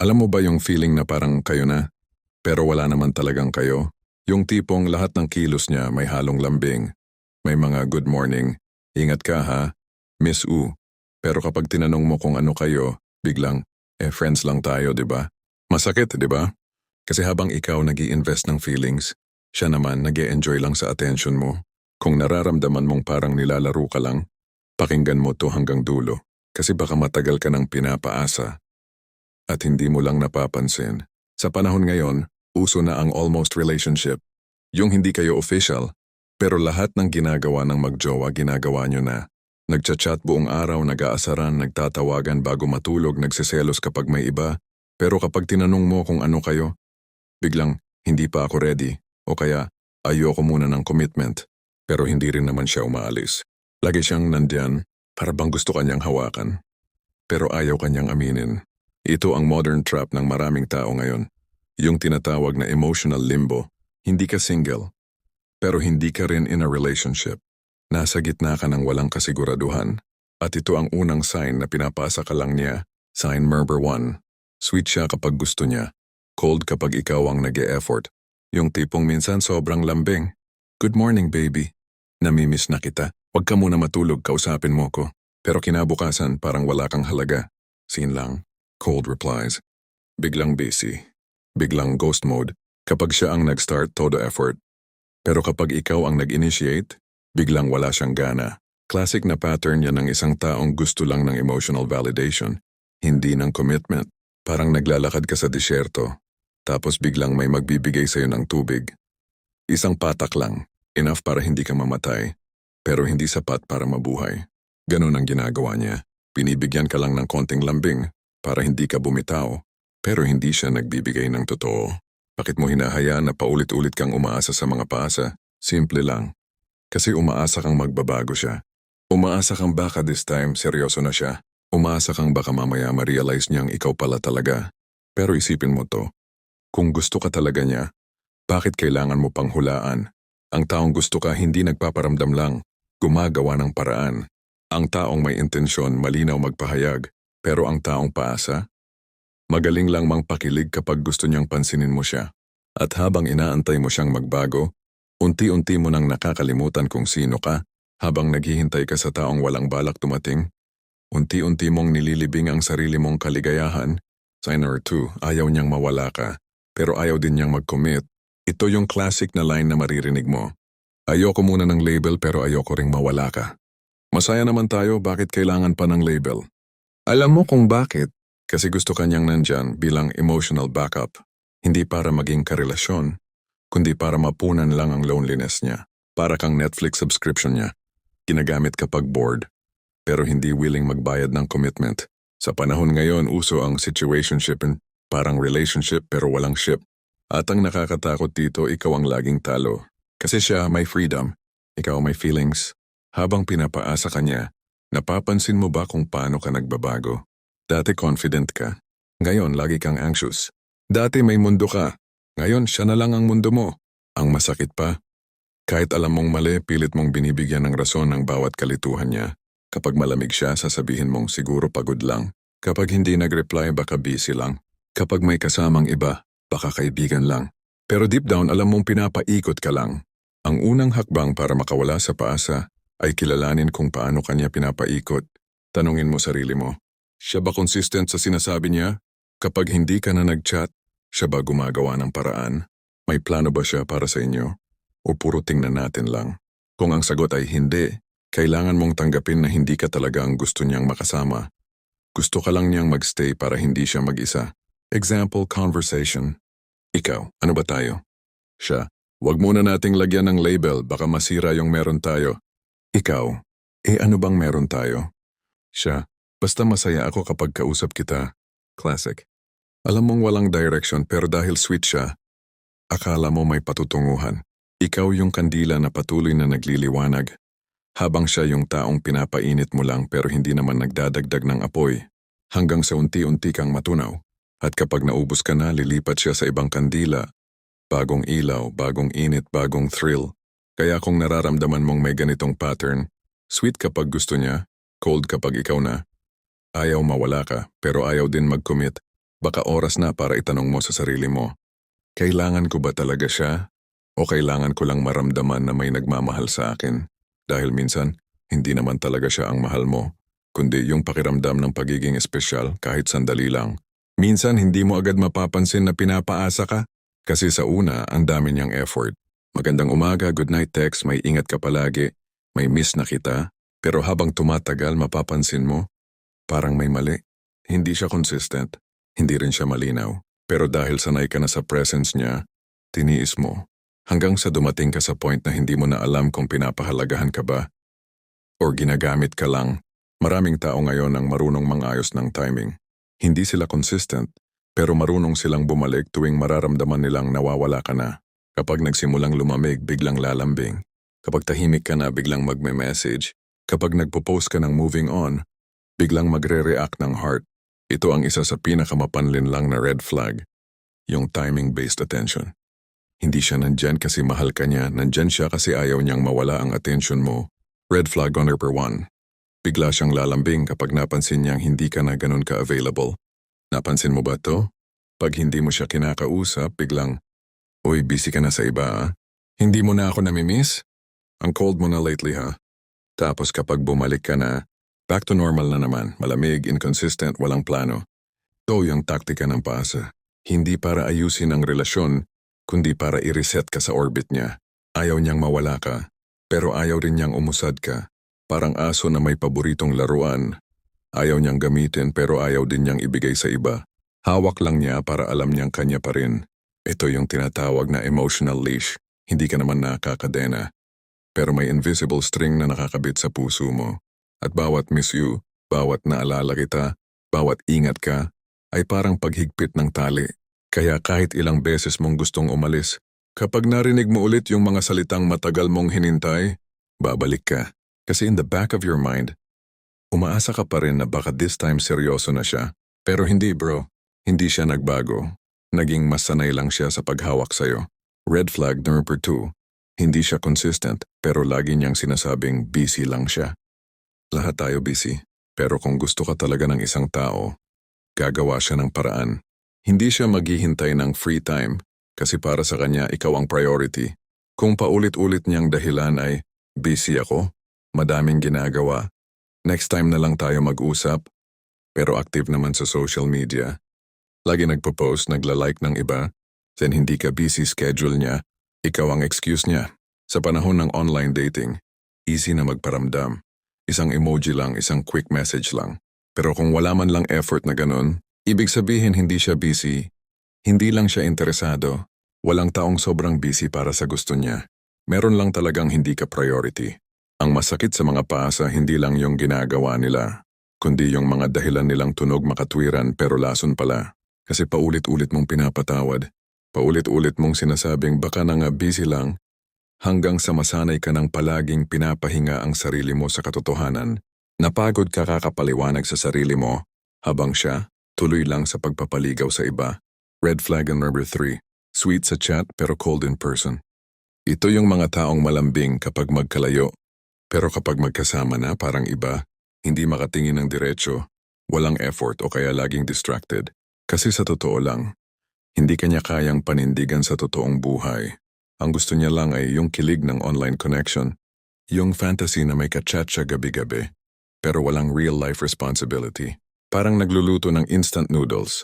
Alam mo ba yung feeling na parang kayo na, pero wala naman talagang kayo? Yung tipong lahat ng kilos niya may halong lambing. May mga good morning, ingat ka ha, Miss U. Pero kapag tinanong mo kung ano kayo, biglang, eh friends lang tayo, di ba? Masakit, di ba? Kasi habang ikaw nag invest ng feelings, siya naman nag enjoy lang sa attention mo. Kung nararamdaman mong parang nilalaro ka lang, pakinggan mo to hanggang dulo. Kasi baka matagal ka ng pinapaasa at hindi mo lang napapansin. Sa panahon ngayon, uso na ang almost relationship. Yung hindi kayo official, pero lahat ng ginagawa ng magjowa ginagawa nyo na. Nagchat-chat buong araw, nag-aasaran, nagtatawagan bago matulog, nagsiselos kapag may iba. Pero kapag tinanong mo kung ano kayo, biglang, hindi pa ako ready. O kaya, ayoko muna ng commitment. Pero hindi rin naman siya umaalis. Lagi siyang nandyan, para bang gusto kanyang hawakan. Pero ayaw kanyang aminin. Ito ang modern trap ng maraming tao ngayon. Yung tinatawag na emotional limbo. Hindi ka single, pero hindi ka rin in a relationship. Nasa gitna ka ng walang kasiguraduhan. At ito ang unang sign na pinapasa ka lang niya. Sign number one. Sweet siya kapag gusto niya. Cold kapag ikaw ang nag effort Yung tipong minsan sobrang lambing. Good morning, baby. Namimiss na kita. Huwag ka muna matulog, kausapin mo ko. Pero kinabukasan parang wala kang halaga. Scene lang. Cold replies. Biglang busy. Biglang ghost mode. Kapag siya ang nag-start, todo effort. Pero kapag ikaw ang nag-initiate, biglang wala siyang gana. Classic na pattern yan ng isang taong gusto lang ng emotional validation, hindi ng commitment. Parang naglalakad ka sa disyerto, tapos biglang may magbibigay sa'yo ng tubig. Isang patak lang, enough para hindi ka mamatay, pero hindi sapat para mabuhay. Ganon ang ginagawa niya. Binibigyan ka lang ng konting lambing para hindi ka bumitaw, pero hindi siya nagbibigay ng totoo. Bakit mo hinahayaan na paulit-ulit kang umaasa sa mga paasa? Simple lang. Kasi umaasa kang magbabago siya. Umaasa kang baka this time seryoso na siya. Umaasa kang baka mamaya ma-realize niyang ikaw pala talaga. Pero isipin mo to. Kung gusto ka talaga niya, bakit kailangan mo pang hulaan? Ang taong gusto ka hindi nagpaparamdam lang, gumagawa ng paraan. Ang taong may intensyon malinaw magpahayag, pero ang taong paasa? Magaling lang mang pakilig kapag gusto niyang pansinin mo siya. At habang inaantay mo siyang magbago, unti-unti mo nang nakakalimutan kung sino ka habang naghihintay ka sa taong walang balak tumating. Unti-unti mong nililibing ang sarili mong kaligayahan. Sign or two, ayaw niyang mawala ka, pero ayaw din niyang mag-commit. Ito yung classic na line na maririnig mo. Ayoko muna ng label pero ayoko ring mawala ka. Masaya naman tayo, bakit kailangan pa ng label? Alam mo kung bakit? Kasi gusto kanyang nandyan bilang emotional backup. Hindi para maging karelasyon, kundi para mapunan lang ang loneliness niya. Para kang Netflix subscription niya. Ginagamit kapag bored, pero hindi willing magbayad ng commitment. Sa panahon ngayon, uso ang situationship parang relationship pero walang ship. At ang nakakatakot dito, ikaw ang laging talo. Kasi siya may freedom, ikaw may feelings. Habang pinapaasa ka niya, napapansin mo ba kung paano ka nagbabago? Dati confident ka. Ngayon, lagi kang anxious. Dati may mundo ka. Ngayon, siya na lang ang mundo mo. Ang masakit pa. Kahit alam mong mali, pilit mong binibigyan ng rason ng bawat kalituhan niya. Kapag malamig siya, sasabihin mong siguro pagod lang. Kapag hindi nag-reply, baka busy lang. Kapag may kasamang iba, baka kaibigan lang. Pero deep down, alam mong pinapaikot ka lang. Ang unang hakbang para makawala sa paasa ay kilalanin kung paano kanya pinapaikot. Tanungin mo sarili mo, siya ba consistent sa sinasabi niya? Kapag hindi ka na nag-chat, siya ba gumagawa ng paraan? May plano ba siya para sa inyo? O puro tingnan natin lang? Kung ang sagot ay hindi, kailangan mong tanggapin na hindi ka talaga ang gusto niyang makasama. Gusto ka lang niyang magstay para hindi siya mag-isa. Example conversation. Ikaw, ano ba tayo? Siya, wag muna nating lagyan ng label baka masira yung meron tayo. Ikaw, eh ano bang meron tayo? Siya, basta masaya ako kapag kausap kita. Classic. Alam mong walang direction pero dahil sweet siya, akala mo may patutunguhan. Ikaw yung kandila na patuloy na nagliliwanag. Habang siya yung taong pinapainit mo lang pero hindi naman nagdadagdag ng apoy. Hanggang sa unti-unti kang matunaw. At kapag naubos ka na, lilipat siya sa ibang kandila. Bagong ilaw, bagong init, bagong thrill. Kaya kung nararamdaman mong may ganitong pattern, sweet kapag gusto niya, cold kapag ikaw na. Ayaw mawala ka, pero ayaw din mag-commit. Baka oras na para itanong mo sa sarili mo, kailangan ko ba talaga siya? O kailangan ko lang maramdaman na may nagmamahal sa akin? Dahil minsan, hindi naman talaga siya ang mahal mo, kundi yung pakiramdam ng pagiging espesyal kahit sandali lang. Minsan hindi mo agad mapapansin na pinapaasa ka kasi sa una ang dami niyang effort. Magandang umaga, good night text, may ingat ka palagi, may miss na kita, pero habang tumatagal mapapansin mo, parang may mali. Hindi siya consistent, hindi rin siya malinaw. Pero dahil sanay ka na sa presence niya, tiniis mo. Hanggang sa dumating ka sa point na hindi mo na alam kung pinapahalagahan ka ba. Or ginagamit ka lang. Maraming tao ngayon ang marunong mangayos ng timing. Hindi sila consistent, pero marunong silang bumalik tuwing mararamdaman nilang nawawala ka na. Kapag nagsimulang lumamig, biglang lalambing. Kapag tahimik ka na, biglang magme-message. Kapag nagpo-post ka ng moving on, biglang magre-react ng heart. Ito ang isa sa pinakamapanlin lang na red flag, yung timing-based attention. Hindi siya nandyan kasi mahal ka niya, nandyan siya kasi ayaw niyang mawala ang attention mo. Red flag on number one. Bigla siyang lalambing kapag napansin niyang hindi ka na ganun ka-available. Napansin mo ba to? Pag hindi mo siya kinakausap, biglang, Uy, busy ka na sa iba ah. Hindi mo na ako namimiss? Ang cold mo na lately ha? Tapos kapag bumalik ka na, Back to normal na naman, malamig, inconsistent, walang plano. Ito yung taktika ng paasa. Hindi para ayusin ang relasyon, kundi para i-reset ka sa orbit niya. Ayaw niyang mawala ka, pero ayaw rin niyang umusad ka. Parang aso na may paboritong laruan. Ayaw niyang gamitin pero ayaw din niyang ibigay sa iba. Hawak lang niya para alam niyang kanya pa rin. Ito yung tinatawag na emotional leash. Hindi ka naman nakakadena. Pero may invisible string na nakakabit sa puso mo. At bawat miss you, bawat naalala kita, bawat ingat ka, ay parang paghigpit ng tali. Kaya kahit ilang beses mong gustong umalis, kapag narinig mo ulit yung mga salitang matagal mong hinintay, babalik ka. Kasi in the back of your mind, umaasa ka pa rin na baka this time seryoso na siya. Pero hindi bro, hindi siya nagbago. Naging mas sanay lang siya sa paghawak sa'yo. Red flag number two, hindi siya consistent pero lagi niyang sinasabing busy lang siya. Lahat tayo busy, pero kung gusto ka talaga ng isang tao, gagawa siya ng paraan. Hindi siya maghihintay ng free time kasi para sa kanya ikaw ang priority. Kung paulit-ulit niyang dahilan ay, busy ako, madaming ginagawa, next time na lang tayo mag-usap, pero active naman sa social media. Lagi nagpo-post, nagla-like ng iba, then hindi ka busy schedule niya, ikaw ang excuse niya. Sa panahon ng online dating, easy na magparamdam. Isang emoji lang, isang quick message lang. Pero kung wala man lang effort na ganun, ibig sabihin hindi siya busy. Hindi lang siya interesado. Walang taong sobrang busy para sa gusto niya. Meron lang talagang hindi ka priority. Ang masakit sa mga paasa hindi lang yung ginagawa nila, kundi yung mga dahilan nilang tunog makatwiran pero lason pala. Kasi paulit-ulit mong pinapatawad. Paulit-ulit mong sinasabing baka na nga busy lang hanggang sa masanay ka ng palaging pinapahinga ang sarili mo sa katotohanan. Napagod ka kakapaliwanag sa sarili mo, habang siya, tuloy lang sa pagpapaligaw sa iba. Red flag and number 3, sweet sa chat pero cold in person. Ito yung mga taong malambing kapag magkalayo, pero kapag magkasama na parang iba, hindi makatingin ng diretsyo, walang effort o kaya laging distracted. Kasi sa totoo lang, hindi kanya kayang panindigan sa totoong buhay. Ang gusto niya lang ay yung kilig ng online connection, yung fantasy na may kachat siya gabi-gabi, pero walang real-life responsibility. Parang nagluluto ng instant noodles.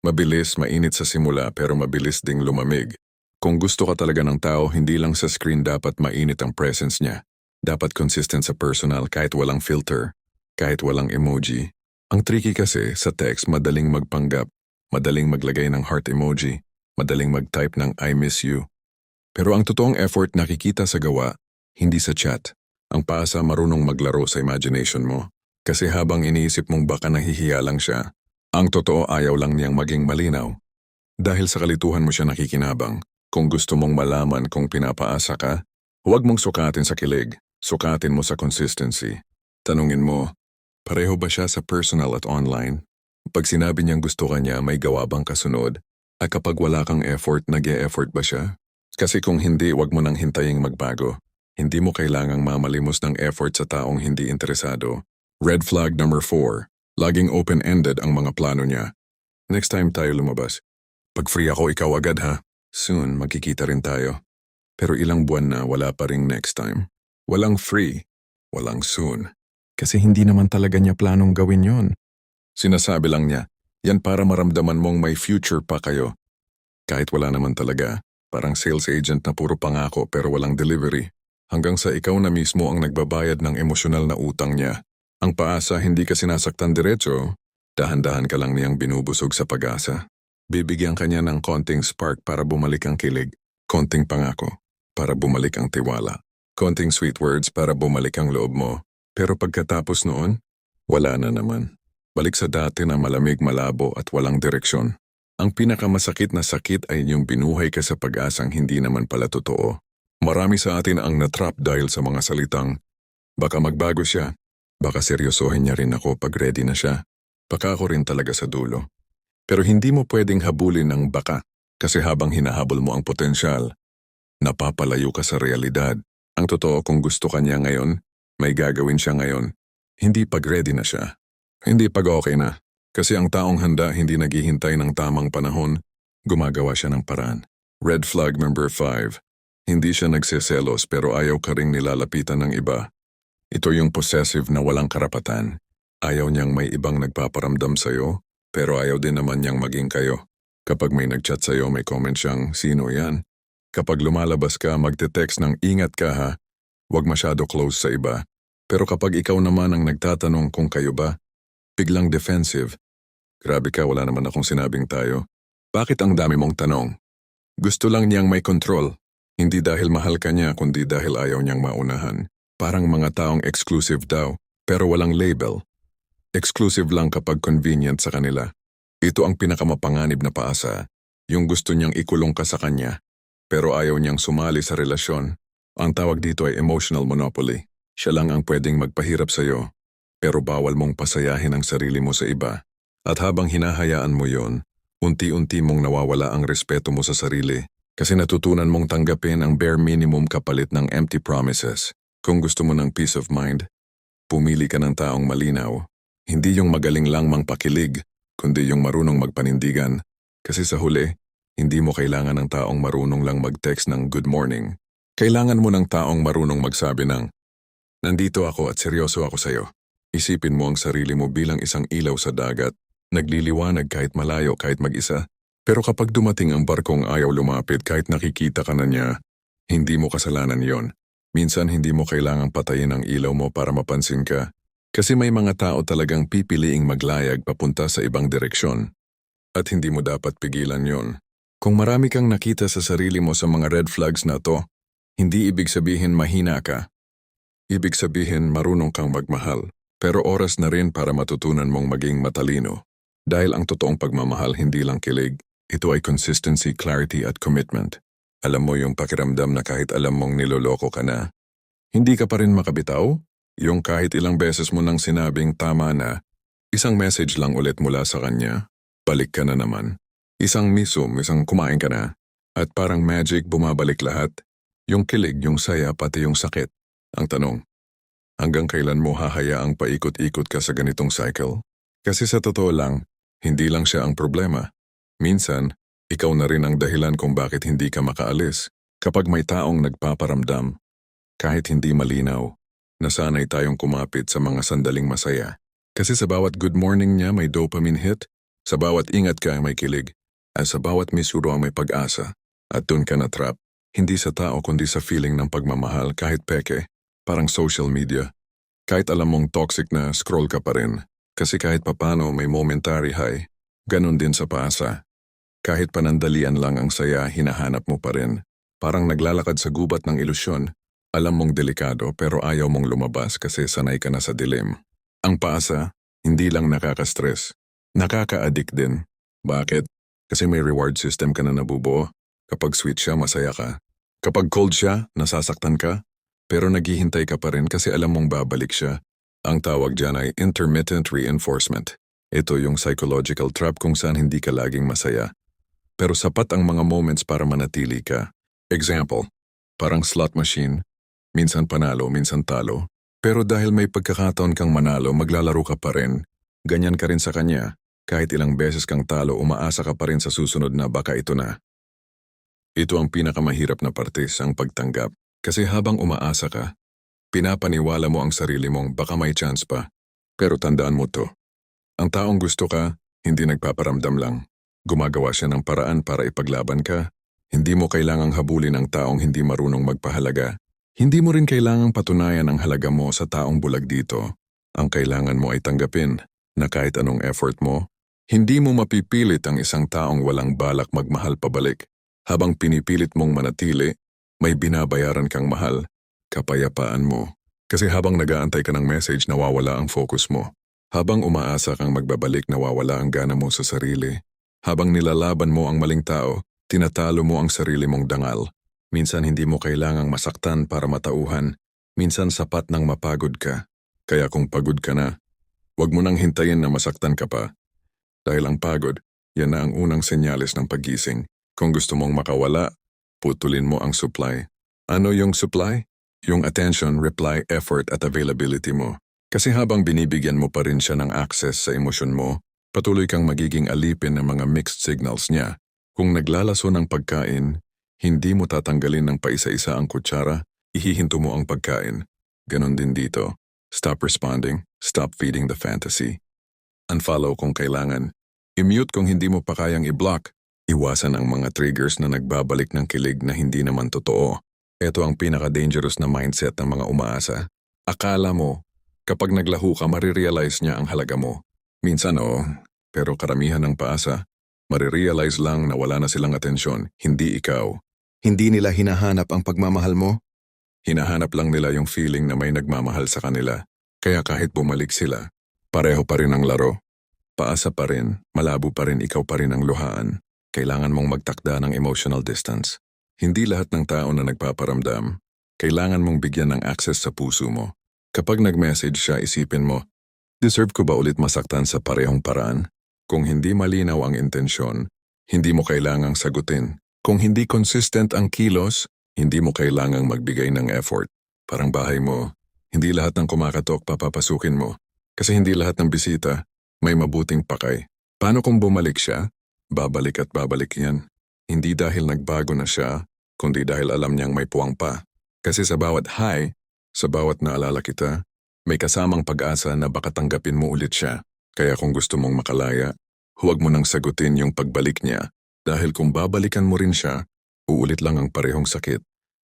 Mabilis, mainit sa simula pero mabilis ding lumamig. Kung gusto ka talaga ng tao, hindi lang sa screen dapat mainit ang presence niya. Dapat consistent sa personal kahit walang filter, kahit walang emoji. Ang tricky kasi, sa text madaling magpanggap, madaling maglagay ng heart emoji, madaling mag-type ng I miss you, pero ang totoong effort nakikita sa gawa, hindi sa chat. Ang paasa marunong maglaro sa imagination mo. Kasi habang iniisip mong baka nahihiya lang siya, ang totoo ayaw lang niyang maging malinaw. Dahil sa kalituhan mo siya nakikinabang, kung gusto mong malaman kung pinapaasa ka, huwag mong sukatin sa kilig, sukatin mo sa consistency. Tanungin mo, pareho ba siya sa personal at online? Pag sinabi niyang gusto ka niya, may gawa bang kasunod? At kapag wala kang effort, nag -e effort ba siya? Kasi kung hindi, wag mo nang hintaying magbago. Hindi mo kailangang mamalimos ng effort sa taong hindi interesado. Red flag number 4. Laging open-ended ang mga plano niya. Next time tayo lumabas. Pag free ako, ikaw agad ha. Soon, magkikita rin tayo. Pero ilang buwan na wala pa ring next time. Walang free, walang soon. Kasi hindi naman talaga niya planong gawin yon. Sinasabi lang niya, yan para maramdaman mong may future pa kayo. Kahit wala naman talaga, parang sales agent na puro pangako pero walang delivery. Hanggang sa ikaw na mismo ang nagbabayad ng emosyonal na utang niya. Ang paasa hindi ka sinasaktan diretso, dahan-dahan ka lang niyang binubusog sa pag-asa. Bibigyan ka niya ng konting spark para bumalik ang kilig, konting pangako para bumalik ang tiwala, konting sweet words para bumalik ang loob mo. Pero pagkatapos noon, wala na naman. Balik sa dati na malamig, malabo at walang direksyon. Ang pinakamasakit na sakit ay yung binuhay ka sa pag-asang hindi naman pala totoo. Marami sa atin ang natrap dahil sa mga salitang, baka magbago siya, baka seryosohin niya rin ako pag ready na siya, baka ako rin talaga sa dulo. Pero hindi mo pwedeng habulin ng baka kasi habang hinahabol mo ang potensyal, napapalayo ka sa realidad. Ang totoo kung gusto ka niya ngayon, may gagawin siya ngayon. Hindi pag ready na siya. Hindi pag okay na. Kasi ang taong handa hindi naghihintay ng tamang panahon, gumagawa siya ng paraan. Red flag number 5. Hindi siya nagseselos pero ayaw ka ring nilalapitan ng iba. Ito yung possessive na walang karapatan. Ayaw niyang may ibang nagpaparamdam sa'yo, pero ayaw din naman niyang maging kayo. Kapag may nagchat sa'yo, may comment siyang, sino yan? Kapag lumalabas ka, magte-text ng ingat ka ha, huwag masyado close sa iba. Pero kapag ikaw naman ang nagtatanong kung kayo ba, biglang defensive. Grabe ka, wala naman akong sinabing tayo. Bakit ang dami mong tanong? Gusto lang niyang may control. Hindi dahil mahal ka niya, kundi dahil ayaw niyang maunahan. Parang mga taong exclusive daw, pero walang label. Exclusive lang kapag convenient sa kanila. Ito ang pinakamapanganib na paasa. Yung gusto niyang ikulong ka sa kanya, pero ayaw niyang sumali sa relasyon. Ang tawag dito ay emotional monopoly. Siya lang ang pwedeng magpahirap sa'yo, pero bawal mong pasayahin ang sarili mo sa iba. At habang hinahayaan mo yon, unti-unti mong nawawala ang respeto mo sa sarili kasi natutunan mong tanggapin ang bare minimum kapalit ng empty promises. Kung gusto mo ng peace of mind, pumili ka ng taong malinaw. Hindi yung magaling lang mangpakilig, kundi yung marunong magpanindigan. Kasi sa huli, hindi mo kailangan ng taong marunong lang mag-text ng good morning. Kailangan mo ng taong marunong magsabi ng, Nandito ako at seryoso ako sa'yo. Isipin mo ang sarili mo bilang isang ilaw sa dagat, nagliliwanag kahit malayo kahit mag-isa. Pero kapag dumating ang barkong ayaw lumapit kahit nakikita ka na niya, hindi mo kasalanan yon. Minsan hindi mo kailangang patayin ang ilaw mo para mapansin ka. Kasi may mga tao talagang pipiliing maglayag papunta sa ibang direksyon. At hindi mo dapat pigilan yon. Kung marami kang nakita sa sarili mo sa mga red flags na to, hindi ibig sabihin mahina ka. Ibig sabihin marunong kang magmahal, pero oras na rin para matutunan mong maging matalino. Dahil ang totoong pagmamahal hindi lang kilig, ito ay consistency, clarity at commitment. Alam mo yung pakiramdam na kahit alam mong niloloko ka na, hindi ka pa rin makabitaw? Yung kahit ilang beses mo nang sinabing tama na, isang message lang ulit mula sa kanya, balik ka na naman. Isang misum, isang kumain ka na, at parang magic bumabalik lahat. Yung kilig, yung saya, pati yung sakit. Ang tanong, hanggang kailan mo hahayaang paikot-ikot ka sa ganitong cycle? Kasi sa totoo lang, hindi lang siya ang problema. Minsan, ikaw na rin ang dahilan kung bakit hindi ka makaalis. Kapag may taong nagpaparamdam, kahit hindi malinaw, nasanay tayong kumapit sa mga sandaling masaya. Kasi sa bawat good morning niya may dopamine hit, sa bawat ingat ka may kilig, at sa bawat misuro may pag-asa. At dun ka na-trap, hindi sa tao kundi sa feeling ng pagmamahal kahit peke, parang social media. Kahit alam mong toxic na scroll ka pa rin, kasi kahit papano may momentary high, ganun din sa paasa. Kahit panandalian lang ang saya, hinahanap mo pa rin. Parang naglalakad sa gubat ng ilusyon. Alam mong delikado pero ayaw mong lumabas kasi sanay ka na sa dilim. Ang paasa, hindi lang nakaka-stress. Nakaka-addict din. Bakit? Kasi may reward system ka na nabubuo. Kapag sweet siya, masaya ka. Kapag cold siya, nasasaktan ka. Pero naghihintay ka pa rin kasi alam mong babalik siya. Ang tawag dyan ay intermittent reinforcement. Ito yung psychological trap kung saan hindi ka laging masaya. Pero sapat ang mga moments para manatili ka. Example, parang slot machine. Minsan panalo, minsan talo. Pero dahil may pagkakataon kang manalo, maglalaro ka pa rin. Ganyan ka rin sa kanya. Kahit ilang beses kang talo, umaasa ka pa rin sa susunod na baka ito na. Ito ang pinakamahirap na parte ang pagtanggap. Kasi habang umaasa ka, pinapaniwala mo ang sarili mong baka may chance pa. Pero tandaan mo to. Ang taong gusto ka, hindi nagpaparamdam lang. Gumagawa siya ng paraan para ipaglaban ka. Hindi mo kailangang habulin ang taong hindi marunong magpahalaga. Hindi mo rin kailangang patunayan ang halaga mo sa taong bulag dito. Ang kailangan mo ay tanggapin na kahit anong effort mo, hindi mo mapipilit ang isang taong walang balak magmahal pabalik. Habang pinipilit mong manatili, may binabayaran kang mahal, kapayapaan mo. Kasi habang nagaantay ka ng message, nawawala ang focus mo. Habang umaasa kang magbabalik, nawawala ang gana mo sa sarili. Habang nilalaban mo ang maling tao, tinatalo mo ang sarili mong dangal. Minsan hindi mo kailangang masaktan para matauhan. Minsan sapat nang mapagod ka. Kaya kung pagod ka na, huwag mo nang hintayin na masaktan ka pa. Dahil ang pagod, yan na ang unang senyales ng paggising. Kung gusto mong makawala, putulin mo ang supply. Ano yung supply? Yung attention, reply, effort at availability mo. Kasi habang binibigyan mo pa rin siya ng access sa emosyon mo, patuloy kang magiging alipin ng mga mixed signals niya. Kung naglalaso ng pagkain, hindi mo tatanggalin ng paisa-isa ang kutsara, ihihinto mo ang pagkain. Ganon din dito. Stop responding, stop feeding the fantasy. Unfollow kung kailangan. I-mute kung hindi mo pa kayang i-block. Iwasan ang mga triggers na nagbabalik ng kilig na hindi naman totoo. Ito ang pinaka-dangerous na mindset ng mga umaasa. Akala mo, kapag naglahu ka, marirealize niya ang halaga mo. Minsan oo, pero karamihan ng paasa, marirealize lang na wala na silang atensyon, hindi ikaw. Hindi nila hinahanap ang pagmamahal mo? Hinahanap lang nila yung feeling na may nagmamahal sa kanila. Kaya kahit bumalik sila, pareho pa rin ang laro. Paasa pa rin, malabo pa rin ikaw pa rin ang luhaan. Kailangan mong magtakda ng emotional distance. Hindi lahat ng tao na nagpaparamdam, kailangan mong bigyan ng access sa puso mo. Kapag nag-message siya, isipin mo, deserve ko ba ulit masaktan sa parehong paraan? Kung hindi malinaw ang intensyon, hindi mo kailangang sagutin. Kung hindi consistent ang kilos, hindi mo kailangang magbigay ng effort. Parang bahay mo, hindi lahat ng kumakatok papapasukin mo. Kasi hindi lahat ng bisita may mabuting pakay. Paano kung bumalik siya? Babalik at babalik yan. Hindi dahil nagbago na siya, kundi dahil alam niyang may puwang pa. Kasi sa bawat hi, sa bawat naalala kita, may kasamang pag-asa na baka tanggapin mo ulit siya. Kaya kung gusto mong makalaya, huwag mo nang sagutin yung pagbalik niya. Dahil kung babalikan mo rin siya, uulit lang ang parehong sakit.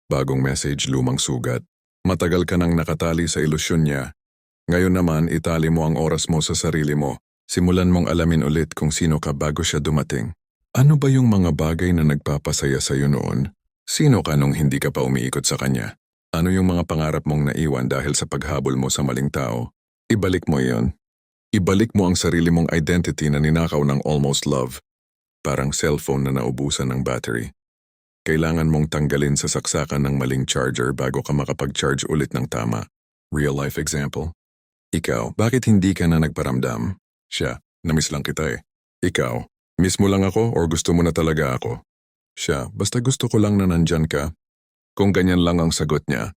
Bagong message, lumang sugat. Matagal ka nang nakatali sa ilusyon niya. Ngayon naman, itali mo ang oras mo sa sarili mo. Simulan mong alamin ulit kung sino ka bago siya dumating. Ano ba yung mga bagay na nagpapasaya sa iyo noon? Sino ka nung hindi ka pa umiikot sa kanya? Ano yung mga pangarap mong naiwan dahil sa paghabol mo sa maling tao? Ibalik mo iyon. Ibalik mo ang sarili mong identity na ninakaw ng almost love. Parang cellphone na naubusan ng battery. Kailangan mong tanggalin sa saksakan ng maling charger bago ka makapag-charge ulit ng tama. Real life example. Ikaw, bakit hindi ka na nagparamdam? Siya, namiss lang kita eh. Ikaw, miss mo lang ako or gusto mo na talaga ako? Siya, basta gusto ko lang na nandyan ka. Kung ganyan lang ang sagot niya,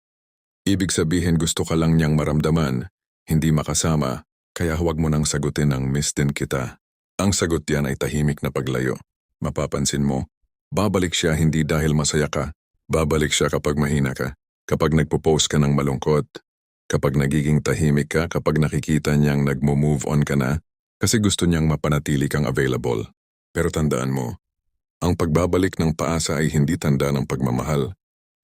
ibig sabihin gusto ka lang niyang maramdaman, hindi makasama, kaya huwag mo nang sagutin ang miss din kita. Ang sagot yan ay tahimik na paglayo. Mapapansin mo, babalik siya hindi dahil masaya ka, babalik siya kapag mahina ka, kapag nagpo-post ka ng malungkot, kapag nagiging tahimik ka, kapag nakikita niyang nagmo-move on ka na, kasi gusto niyang mapanatili kang available. Pero tandaan mo, ang pagbabalik ng paasa ay hindi tanda ng pagmamahal,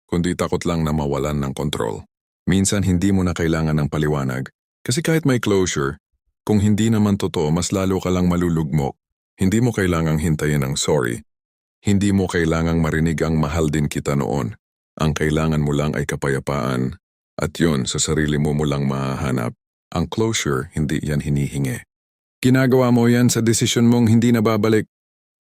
kundi takot lang na mawalan ng kontrol. Minsan hindi mo na kailangan ng paliwanag, kasi kahit may closure, kung hindi naman totoo mas lalo ka lang malulugmok, hindi mo kailangang hintayin ang sorry. Hindi mo kailangang marinig ang mahal din kita noon. Ang kailangan mo lang ay kapayapaan. At yun, sa sarili mo mo lang mahahanap. Ang closure, hindi yan hinihingi. Ginagawa mo yan sa desisyon mong hindi nababalik.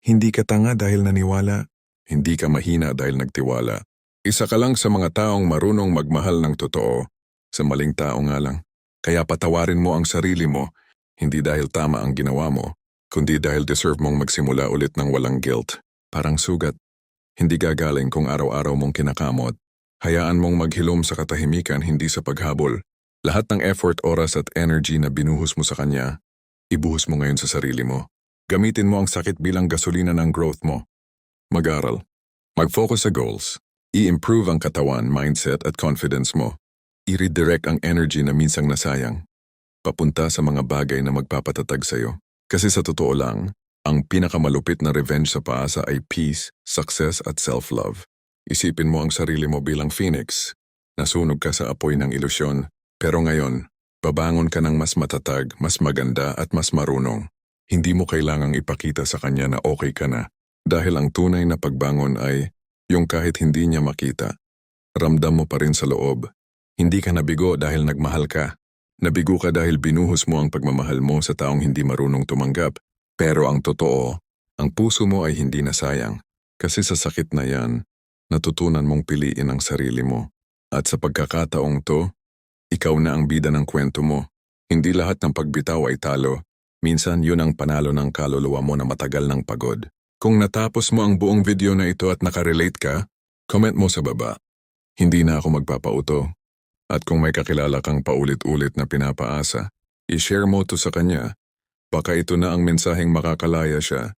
Hindi ka tanga dahil naniwala. Hindi ka mahina dahil nagtiwala. Isa ka lang sa mga taong marunong magmahal ng totoo. Sa maling tao nga lang. Kaya patawarin mo ang sarili mo, hindi dahil tama ang ginawa mo, kundi dahil deserve mong magsimula ulit ng walang guilt. Parang sugat. Hindi gagaling kung araw-araw mong kinakamot. Hayaan mong maghilom sa katahimikan hindi sa paghabol. Lahat ng effort, oras at energy na binuhos mo sa kanya, ibuhos mo ngayon sa sarili mo. Gamitin mo ang sakit bilang gasolina ng growth mo. Mag-aral. Mag-focus sa goals. I-improve ang katawan, mindset at confidence mo. I-redirect ang energy na minsang nasayang. Papunta sa mga bagay na magpapatatag sa'yo. Kasi sa totoo lang, ang pinakamalupit na revenge sa paasa ay peace, success at self-love. Isipin mo ang sarili mo bilang phoenix. Nasunog ka sa apoy ng ilusyon. Pero ngayon, babangon ka ng mas matatag, mas maganda at mas marunong. Hindi mo kailangang ipakita sa kanya na okay ka na. Dahil ang tunay na pagbangon ay yung kahit hindi niya makita. Ramdam mo pa rin sa loob. Hindi ka nabigo dahil nagmahal ka. Nabigo ka dahil binuhos mo ang pagmamahal mo sa taong hindi marunong tumanggap. Pero ang totoo, ang puso mo ay hindi nasayang. Kasi sa sakit na yan, natutunan mong piliin ang sarili mo. At sa pagkakataong to, ikaw na ang bida ng kwento mo. Hindi lahat ng pagbitaw ay talo. Minsan yun ang panalo ng kaluluwa mo na matagal ng pagod. Kung natapos mo ang buong video na ito at nakarelate ka, comment mo sa baba. Hindi na ako magpapauto. At kung may kakilala kang paulit-ulit na pinapaasa, i-share mo to sa kanya. Baka ito na ang mensaheng makakalaya siya